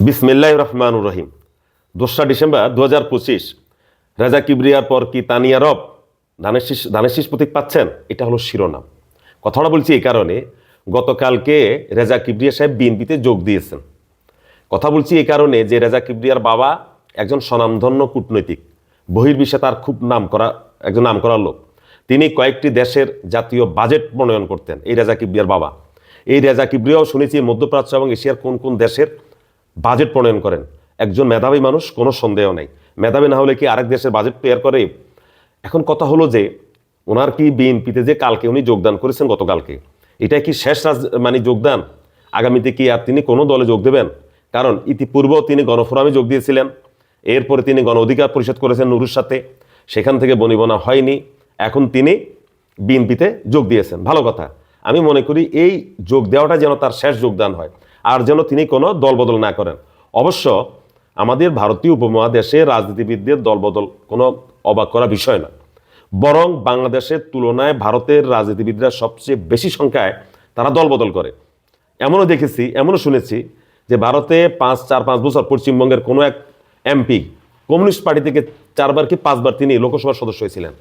বিসমিল্লাহ রহমান রহিম। দোসরা ডিসেম্বর দু হাজার পঁচিশ, রেজা কিবরিয়ার পর কি তানিয়া রব ধানের শীষ ধানের শীষ প্রতীক পাচ্ছেন? এটা হলো শিরোনাম। কথাটা বলছি এই কারণে, গতকালকে রেজা কিবরিয়া সাহেব বিএনপিতে যোগ দিয়েছেন। কথা বলছি এই কারণে যে রেজা কিবরিয়ার বাবা একজন স্বনামধন্য কূটনৈতিক, বহির্বিশ্বে তার খুব নাম করা, একজন নাম করা লোক। তিনি কয়েকটি দেশের জাতীয় বাজেট প্রণয়ন করতেন এই রেজা কিবরিয়ার বাবা। এই রেজা কিবরিয়াও শুনেছি মধ্যপ্রাচ্য এবং এশিয়ার কোন কোন দেশের বাজেট প্রণয়ন করেন। একজন মেধাবী মানুষ, কোনো সন্দেহ নেই। মেধাবী না হলে কি আরেক দেশের বাজেট তৈরি করে? এখন কথা হলো যে, ওনার কি বিএনপিতে যে কালকে উনি যোগদান করেছেন গতকালকে এটা কি শেষ রাজ মানে যোগদান? আগামীতে কি আর তিনি কোনো দলে যোগ দেবেন? কারণ ইতিপূর্বেও তিনি গণফোরামে যোগ দিয়েছিলেন। এরপরে তিনি গণ অধিকার পরিষদ করেছেন নুরুর সাথে। সেখান থেকে বনিবনা হয়নি। এখন তিনি বিএনপিতে যোগ দিয়েছেন। ভালো কথা। আমি মনে করি এই যোগ দেওয়াটা যেন তার শেষ যোগদান হয়। আর যেন তিনি কোনো দলবদল না করেন। অবশ্য আমাদের ভারতীয় উপমহাদেশে রাজনীতিবিদদের দলবদল কোনো অবাক করা বিষয় না বরং বাংলাদেশের তুলনায় ভারতের রাজনীতিবিদরা সবচেয়ে বেশি সংখ্যায় তারা দলবদল করে। এমনও দেখেছি, এমনও শুনেছি যে ভারতে পাঁচ, চার, পাঁচ বছর পশ্চিমবঙ্গের কোনো এক এমপি কমিউনিস্ট পার্টি থেকে চারবার কি পাঁচবার তিনি লোকসভার সদস্য হয়েছিলেন।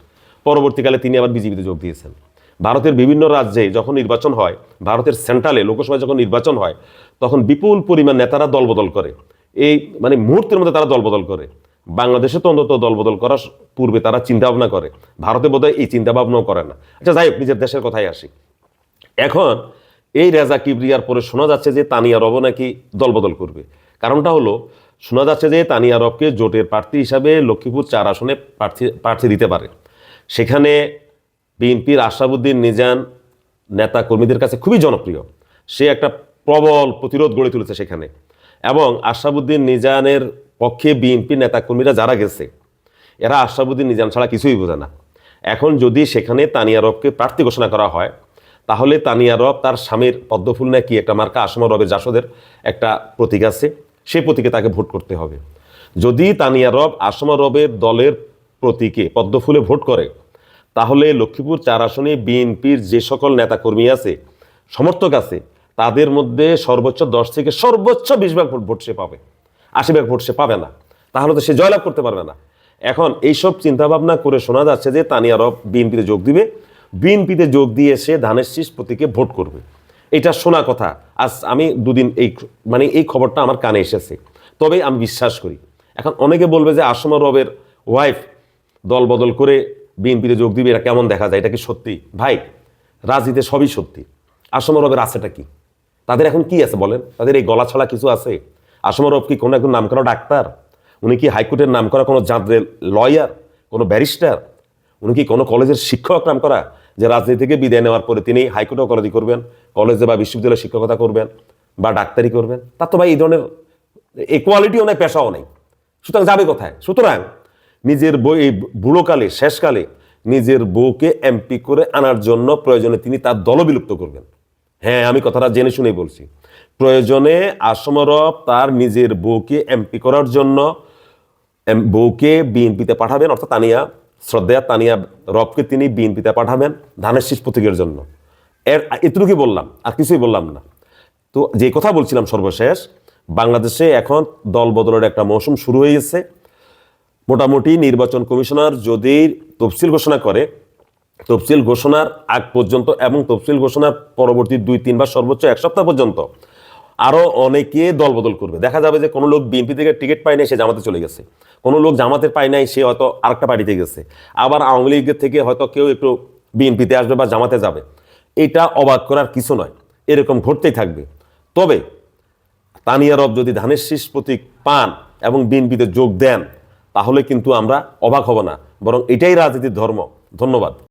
পরবর্তীকালে তিনি আবার বিজেপিতে যোগ দিয়েছেন। ভারতের বিভিন্ন রাজ্যে যখন নির্বাচন হয়, ভারতের সেন্ট্রালে লোকসভায় যখন নির্বাচন হয়, তখন বিপুল পরিমাণ নেতারা দলবদল করে। এই মানে মুহূর্তের মধ্যে তারা দলবদল করে। বাংলাদেশে তো অন্তত দলবদল করার পূর্বে তারা চিন্তা ভাবনা করে। ভারতে বোধহয় এই চিন্তা ভাবনাও করে না। আচ্ছা যাই হোক, নিজের দেশের কথাই আসি। এখন এই রেজা কিবরিয়ার পরে শোনা যাচ্ছে যে তানিয়া রব নাকি দলবদল করবে। কারণটা হলো, শোনা যাচ্ছে যে তানিয়া রবকে জোটের প্রার্থী হিসাবে লক্ষ্মীপুর চার আসনে প্রার্থী প্রার্থী দিতে পারে। সেখানে বিএনপির আশাবুদ্দিন নিজান নেতা কর্মীদের কাছে খুবই জনপ্রিয়। সে একটা প্রবল প্রতিরোধ গড়ে তুলেছে সেখানে। এবং আশাবুদ্দিন নিজানের পক্ষে বিএনপি নেতাকর্মীরা যারা গেছে, এরা আশাবুদ্দিন নিজাম ছাড়া কিছুই বোঝে না। এখন যদি সেখানে তানিয়া রবকে প্রার্থী ঘোষণা করা হয়, তাহলে তানিয়া রব তার স্বামীর পদ্মফুল নাকি একটা মার্কা আসমা রবের জাসদের একটা প্রতীক আছে সে প্রতীকে তাকে ভোট করতে হবে। যদি তানিয়া রব আসমা রবের দলের প্রতীকে পদ্মফুলে ভোট করে তাহলে লক্ষ্মীপুর চার আসনে বিএনপির যে সকল নেতাকর্মী আছে, সমর্থক আছে, তাদের মধ্যে সর্বোচ্চ দশ থেকে সর্বোচ্চ বিশ ভাগ ভোট সে পাবে। আশি ভাগ ভোট সে পাবে না। তাহলে তো সে জয়লাভ করতে পারবে না। এখন এইসব চিন্তাভাবনা করে শোনা যাচ্ছে যে তানিয়া রব বিএনপিতে যোগ দিবে। বিএনপিতে যোগ দিয়ে সে ধানের শীষ প্রতীকে ভোট করবে। এটা শোনা কথা। আজ আমি দুদিন এই মানে এই খবরটা আমার কানে এসেছে। তবে আমি বিশ্বাস করি। এখন অনেকে বলবে যে আসমা রবের ওয়াইফ দল বদল করে বিএনপিতে যোগ দিবে, এটা কেমন দেখা যায়? এটা কি সত্যি? ভাই, রাজনীতিতে সবই সত্যি। আসমা রবের আছেটা কি? তাদের এখন কি আছে বলেন? তাদের এই গলা ছড়া কিছু আছে? আসমা রব কি কোনো একজন নাম করা ডাক্তার? উনি কি হাইকোর্টের নাম করা কোনো জাঁদের লয়ার, কোনো ব্যারিস্টার? উনি কি কোনো কলেজের শিক্ষক নাম করা যে রাজনীতি থেকে বিদায় নেওয়ার পরে তিনি হাইকোর্টে কলেজে করবেন, কলেজে বা বিশ্ববিদ্যালয়ে শিক্ষকতা করবেন বা ডাক্তারি করবেন? তার তো ভাই এই ধরনের ইকুয়ালিটিও নেই, পেশাও নেই। সুতরাং যাবে কোথায়? সুতরাং নিজের বই এই বুড়োকালে, শেষকালে নিজের বউকে এমপি করে আনার জন্য প্রয়োজনে তিনি তার দল বিলুপ্ত করবেন। হ্যাঁ আমি কথাটা জেনে শুনেই বলছি। প্রয়োজনে আসমরব তার নিজের বউকে এমপি করার জন্য বউকে বিএনপিতে পাঠাবেন, অর্থাৎ তানিয়া শ্রদ্ধা তানিয়া রবকে তিনি বিএনপিতে পাঠাবেন ধানের শীষ প্রতীকের জন্য। এর, এতটুকুই বললাম, আর কিছুই বললাম না। তো যে কথা বলছিলাম সর্বশেষ, বাংলাদেশে এখন দল বদলের একটা মৌসুম শুরু হয়ে গেছে। মোটামুটি নির্বাচন কমিশনার যদি তফসিল ঘোষণা করে, তফসিল ঘোষণার আগ পর্যন্ত এবং তফসিল ঘোষণার পরবর্তী দুই, তিন বা সর্বোচ্চ এক সপ্তাহ পর্যন্ত আরও অনেকে দলবদল করবে। দেখা যাবে যে কোনো লোক বিএনপি থেকে টিকিট পায় নাই, সে জামাতে চলে গেছে। কোনো লোক জামাতের পায় নাই, সে হয়তো আরেকটা পার্টিতে গেছে। আবার আওয়ামী লীগের থেকে হয়তো কেউ একটু বিএনপিতে আসবে বা জামাতে যাবে। এটা অবাক করার কিছু নয়, এরকম ঘটতেই থাকবে। তবে তানিয়া রব যদি ধানের শীষ প্রতীক পান এবং বিএনপিতে যোগ দেন তাহলে কিন্তু আমরা অবাক হব না। বরং এটাই রাজনীতির ধর্ম। ধন্যবাদ।